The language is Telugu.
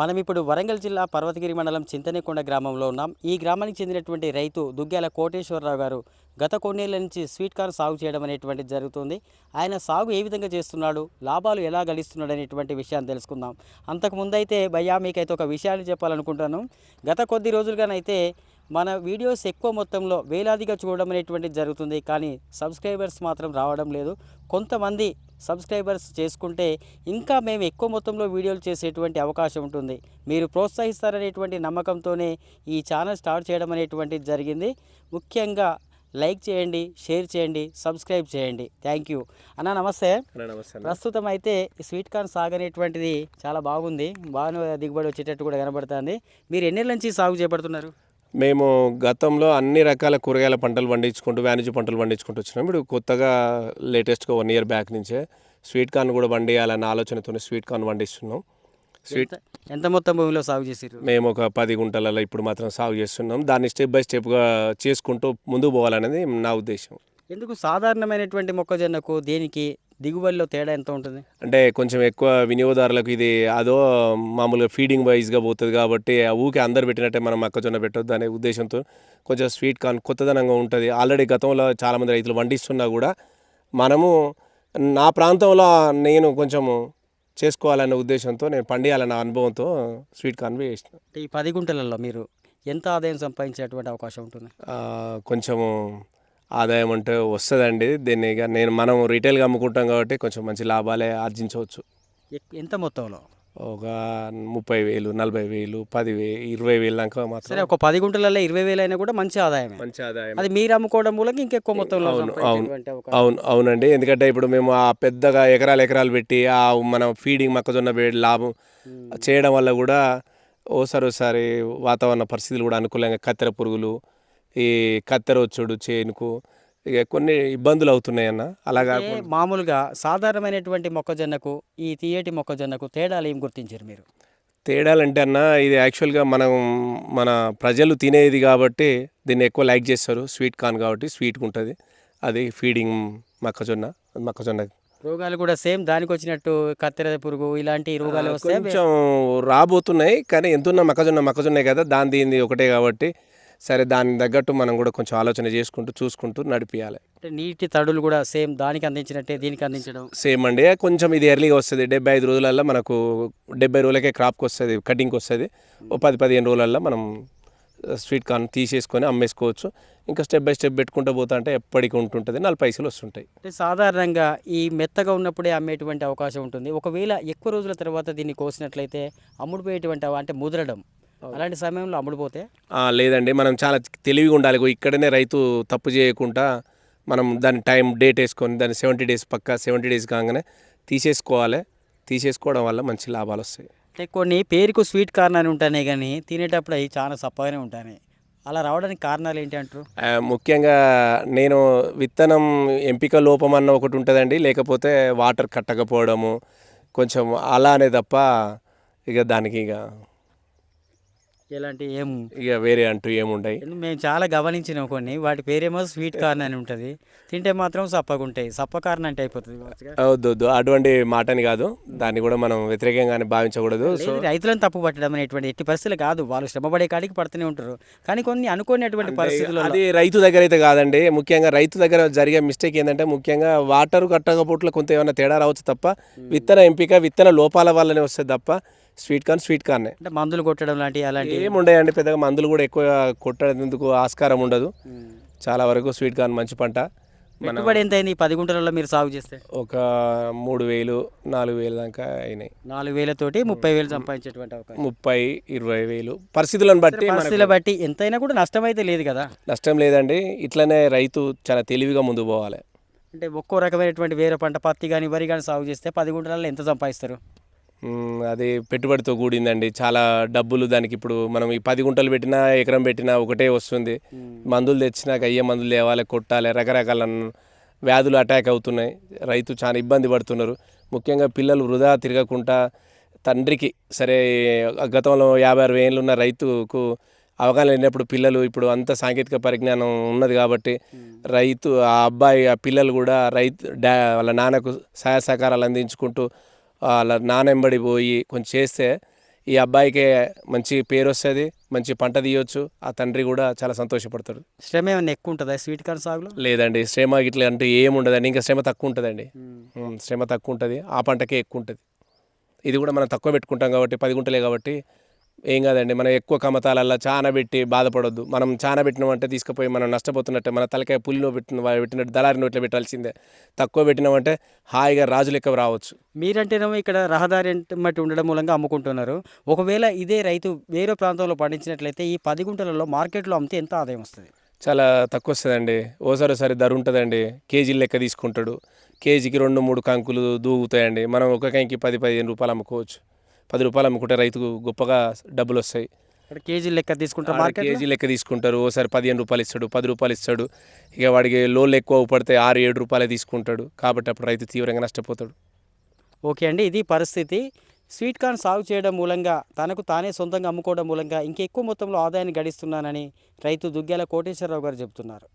మనం ఇప్పుడు వరంగల్ జిల్లా పర్వతగిరి మండలం చింతనేకొండ గ్రామంలో ఉన్నాం. ఈ గ్రామానికి చెందినటువంటి రైతు దుగ్గ్యాల కోటేశ్వరరావు గారు గత కొన్నేళ్ళ నుంచి స్వీట్ కార్న్ సాగు చేయడం అనేటువంటిది జరుగుతుంది. ఆయన సాగు ఏ విధంగా చేస్తున్నాడు లాభాలు ఎలా గడిస్తున్నాడు అనేటువంటి విషయాన్ని తెలుసుకుందాం. అంతకుముందు అయితే భయ్యా మీకైతే ఒక విషయాన్ని చెప్పాలనుకుంటాను. గత కొద్ది రోజులుగానైతే మన వీడియోస్ ఎక్కువ మొత్తంలో వేలాదిగా చూడడం అనేటువంటిది జరుగుతుంది కానీ సబ్స్క్రైబర్స్ మాత్రం రావడం లేదు. కొంతమంది సబ్స్క్రైబర్స్ చేసుకుంటే ఇంకా మేము ఎక్కువ మొత్తంలో వీడియోలు చేసేటువంటి అవకాశం ఉంటుంది. మీరు ప్రోత్సహిస్తారనేటువంటి నమ్మకంతోనే ఈ ఛానల్ స్టార్ట్ చేయడం అనేటువంటిది జరిగింది. ముఖ్యంగా లైక్ చేయండి షేర్ చేయండి సబ్స్క్రైబ్ చేయండి. Thank you. అన్న నమస్తే. ప్రస్తుతం అయితే ఈ స్వీట్ కార్న్ సాగు అనేటువంటిది చాలా బాగుంది. బాగా దిగుబడి వచ్చేటట్టు కూడా కనబడుతుంది. మీరు ఎన్ని నుంచి సాగు చేపడుతున్నారు? మేము గతంలో అన్ని రకాల కూరగాయల పంటలు పండించుకుంటూ వాణిజ్య పంటలు పండించుకుంటూ వచ్చినాం. ఇప్పుడు కొత్తగా లేటెస్ట్గా వన్ ఇయర్ బ్యాక్ నుంచే స్వీట్ కార్న్ కూడా పండియాలన్న ఆలోచనతోనే స్వీట్ కార్న్ పండిస్తున్నాం. స్వీట్ ఎంత- మొత్తం భూమిలో సాగు చేసిర్రు? మేము ఒక పది గుంటలలో ఇప్పుడు మాత్రం సాగు చేస్తున్నాం. దాన్ని స్టెప్ బై స్టెప్గా చేసుకుంటూ ముందుకు పోవాలనేది నా ఉద్దేశం. ఎందుకు సాధారణమైనటువంటి మొక్కజొన్నకు దేనికి దిగుబడిలో తేడా ఎంత ఉంటుంది? అంటే కొంచెం ఎక్కువ వినియోగదారులకు ఇది అదో మామూలుగా ఫీడింగ్ వైజ్గా పోతుంది కాబట్టి ఆ ఊకే అందరు పెట్టినట్టే మనం మొక్కజొన్న పెట్టొద్దు అనే ఉద్దేశంతో కొంచెం స్వీట్ కార్న్ కొత్తదనంగా ఉంటుంది. ఆల్రెడీ గతంలో చాలామంది రైతులు పండిస్తున్నా కూడా మనము నా ప్రాంతంలో నేను కొంచెము చేసుకోవాలనే ఉద్దేశంతో నేను పండియాలన్న అనుభవంతో స్వీట్ కార్న్ వేసిన. ఈ పది గుంటలలో మీరు ఎంత ఆదాయం సంపాదించేటువంటి అవకాశం ఉంటుంది? కొంచెము ఆదాయం అంటే వస్తుందండి. దీన్ని ఇక నేను మనం రీటైల్గా అమ్ముకుంటాం కాబట్టి కొంచెం మంచి లాభాలే ఆర్జించవచ్చు. ఎంత మొత్తంలో? ఒక ముప్పై వేలు నలభై వేలు పది వే ఇరవై వేలు దాకా సరే మాత్రం ఒక పది గుంటలలో ఇరవై వేలు అయినా కూడా మంచి ఆదాయమే. మంచి ఆదాయం అది మీరు అమ్ముకోవడం మూలంగా ఇంకెక్కువ మొత్తంలో అవును, అవకాశం. అవును. అవునండి. ఎందుకంటే ఇప్పుడు మేము ఆ పెద్దగా ఎకరాలు ఎకరాలు పెట్టి ఆ మనం ఫీడింగ్ మొక్కజొన్న లాభం చేయడం వల్ల కూడా ఓసారి ఓసారి వాతావరణ పరిస్థితులు కూడా అనుకూలంగా కత్తెర పురుగులు ఈ కత్తెర వచ్చుడు చేనుకు ఇక కొన్ని ఇబ్బందులు అవుతున్నాయి అన్న అలాగా మామూలుగా సాధారణమైనటువంటి మొక్కజొన్నకు ఈ తీయటి మొక్కజొన్నకు తేడాలు ఏం గుర్తించారు మీరు? తేడాలంటే అన్న ఇది యాక్చువల్గా మనం మన ప్రజలు తినేది కాబట్టి దీన్ని ఎక్కువ లైక్ చేస్తారు. స్వీట్ కార్న్ కాబట్టి స్వీట్గా ఉంటుంది. అది ఫీడింగ్ మొక్కజొన్న మొక్కజొన్న. రోగాలు కూడా సేమ్ దానికి వచ్చినట్టు కత్తెర పురుగు ఇలాంటి రోగాలు కొంచెం రాబోతున్నాయి కానీ ఎంతున్న మొక్కజొన్న మొక్కజొన్నే కదా. దాని దీని ఒకటే కాబట్టి సరే దానికి తగ్గట్టు మనం కూడా కొంచెం ఆలోచన చేసుకుంటూ చూసుకుంటూ నడిపియాలి. అంటే నీటి తడులు కూడా సేమ్ దానికి అందించినట్టే దీనికి అందించడం? సేమ్ అండి కొంచెం ఇది ఎర్లీగా వస్తుంది. డెబ్బై ఐదు రోజులల్లో మనకు డెబ్బై రోజులకే క్రాప్కి వస్తుంది కటింగ్కి వస్తుంది. ఓ పది పదిహేను రోజులల్లో మనం స్వీట్ కార్న్ తీసేసుకొని అమ్మేసుకోవచ్చు. ఇంకా స్టెప్ బై స్టెప్ పెట్టుకుంటూ పోతా అంటే ఎప్పటికీ ఉంటుంటుంది. నాలుగు పైసలు వస్తుంటాయి. అంటే సాధారణంగా ఈ మెత్తగా ఉన్నప్పుడే అమ్మేటువంటి అవకాశం ఉంటుంది. ఒకవేళ ఎక్కువ రోజుల తర్వాత దీన్ని కోసినట్లయితే అమ్ముడుపోయేటువంటి అంటే ముదరడం. అలాంటి సమయంలో అమ్ముడుపోతే లేదండి. మనం చాలా తెలివిగా ఉండాలి. ఇక్కడనే రైతు తప్పు చేయకుండా మనం దాని టైం డేట్ వేసుకొని దాన్ని సెవెంటీ డేస్ పక్క సెవెంటీ డేస్ కాగానే తీసేసుకోవాలి. తీసేసుకోవడం వల్ల మంచి లాభాలు వస్తాయి. అంటే కొన్ని పేరుకు స్వీట్ కార్న్ అని ఉంటాయి కానీ తినేటప్పుడు అవి చాలా సప్పగానే ఉంటాయి అలా రావడానికి కారణాలు ఏంటి అంటారు? ముఖ్యంగా నేను విత్తనం ఎంపిక లోపం అన్న ఒకటి ఉంటుందండి. లేకపోతే వాటర్ కట్టకపోవడము కొంచెం అలానే తప్ప ఇక దానికి ఇక ఎలాంటి ఏం ఇక వేరే అంటూ ఎందుకు మేము చాలా గమనించినాం కొన్ని. వాటి పేరేమో స్వీట్ కార్న్ అని ఉంటుంది. తింటే మాత్రం సప్పగుంటాయి సప్ప కార్న్ అంటే అయిపోతుంది. వద్దు వద్దు. అటువంటి మాటని కాదు. దాన్ని కూడా మనం వ్యతిరేకంగానే భావించకూడదు. రైతులను తప్పు పట్టడం అనేటువంటి ఎట్టి పరిస్థితులు కాదు. వాళ్ళు శ్రమపడే కాడికి పడుతూనే ఉంటారు. కానీ కొన్ని అనుకోనటువంటి పరిస్థితుల్లో అది రైతు దగ్గర అయితే కాదండి. ముఖ్యంగా రైతు దగ్గర జరిగే మిస్టేక్ ఏంటంటే ముఖ్యంగా వాటర్ కట్టకపోవట్లో కొంత ఏమైనా తేడా రావచ్చు తప్ప విత్తన ఎంపిక విత్తన లోపాల వల్లనే వస్తుంది తప్ప స్వీట్ కార్న్ స్వీట్ కార్నే. అంటే మందులు కొట్టడం లాంటి అలాంటి ఏముండయండి పెద్దగా మందులు కూడా ఎక్కువ కొట్టేందుకు ఆస్కారం ఉండదు. చాలా వరకు స్వీట్ కార్న్ మంచి పంట. పెట్టుబడి ఎంత అయింది పది గుంటలలో మీరు సాగు చేస్తే? ఒక మూడు వేలు నాలుగు వేలు దాకా అయినాయి. నాలుగు వేలతోటి ముప్పై వేలు సంపాదించేటువంటి అవకాశం. ముప్పై ఇరవై వేలు. పరిస్థితులను బట్టి పరిస్థితుల బట్టి ఎంతైనా కూడా నష్టం అయితే లేదు కదా? నష్టం లేదండి. ఇట్లనే రైతు చాలా తెలివిగా ముందుకు పోవాలి. అంటే ఒక్కో రకమైనటువంటి వేరే పంట పత్తి కానీ వరి కానీ సాగు చేస్తే పది గుంటలలో ఎంత సంపాదిస్తారు? అది పెట్టుబడితో కూడిందండి. చాలా డబ్బులు దానికి ఇప్పుడు మనం ఈ పది గుంటలు పెట్టినా ఎకరం పెట్టినా ఒకటే వస్తుంది. మందులు తెచ్చినాక అయ్యే మందులు తేవాలి కొట్టాలి రకరకాల వ్యాధులు అటాక్ అవుతున్నాయి. రైతు చాలా ఇబ్బంది పడుతున్నారు. ముఖ్యంగా పిల్లలు వృధా తిరగకుండా తండ్రికి సరే గతంలో యాభై అరవై ఏళ్ళు ఉన్న రైతుకు అవగాహన లేనప్పుడు పిల్లలు ఇప్పుడు అంత సాంకేతిక పరిజ్ఞానం ఉన్నది కాబట్టి రైతు ఆ అబ్బాయి ఆ పిల్లలు కూడా రైతు డా వాళ్ళ నాన్నకు సహాయ సహకారాలు అందించుకుంటూ వాళ్ళ నానెంబడి పోయి కొంచెం చేస్తే ఈ అబ్బాయికి మంచి పేరు వస్తుంది మంచి పంట తీయొచ్చు. ఆ తండ్రి కూడా చాలా సంతోషపడతాడు. శ్రమ ఏమైనా ఎక్కువ ఉంటుందా స్వీట్ కార్న్ సాగులో? లేదండి శ్రమ ఇట్లా అంటే ఏముండదండి ఇంకా శ్రమ తక్కువ ఉంటుందండి శ్రమ తక్కువ ఉంటుంది ఆ పంటకే ఎక్కువ ఉంటుంది ఇది కూడా మనం తక్కువ పెట్టుకుంటాం కాబట్టి పది గుంటలే కాబట్టి ఏం కాదండి మనం ఎక్కువ కమతాలల్లో చానా పెట్టి బాధపడొద్దు. మనం చానా పెట్టినామంటే తీసుకుపోయి మనం నష్టపోతున్నట్టే మన తలకాయ పులిలో పెట్టిన పెట్టినట్టు దళారి నోట్లో పెట్టాల్సిందే. తక్కువ పెట్టినామంటే హాయిగా రాజు లెక్క రావచ్చు. మీరంటేనేమో ఇక్కడ రహదారి మట్టి ఉండడం మూలంగా అమ్ముకుంటున్నారు. ఒకవేళ ఇదే రైతు వేరే ప్రాంతంలో పండించినట్లయితే ఈ పది గుంటలలో మార్కెట్లో అమ్మితే ఎంత ఆదాయం వస్తుంది? చాలా తక్కువ వస్తుందండి ఓసారి సరి ధర ఉంటుందండి. కేజీ లెక్క తీసుకుంటాడు. కేజీకి రెండు మూడు కంకులు దూగుతాయండి. మనం ఒక కంకి పది పదిహేను రూపాయలు అమ్ముకోవచ్చు. పది రూపాయలు అమ్ముకుంటే రైతుకు గొప్పగా డబ్బులు వస్తాయి. కేజీ లెక్క తీసుకుంటారు కేజీ లెక్క తీసుకుంటారు. ఓసారి పదిహేను రూపాయలు ఇస్తాడు పది రూపాయలు ఇస్తాడు. ఇక వాడికి లోన్లు ఎక్కువ పడితే ఆరు ఏడు రూపాయలే తీసుకుంటాడు. కాబట్టి అప్పుడు రైతు తీవ్రంగా నష్టపోతాడు. ఓకే అండి ఇది పరిస్థితి. స్వీట్ కార్న్ సాగు చేయడం మూలంగా తనకు తానే సొంతంగా అమ్ముకోవడం మూలంగా ఇంకెక్కువ మొత్తంలో ఆదాయాన్ని గడిస్తున్నానని రైతు దుగ్గ్యాల కోటేశ్వరరావు గారు చెబుతున్నారు.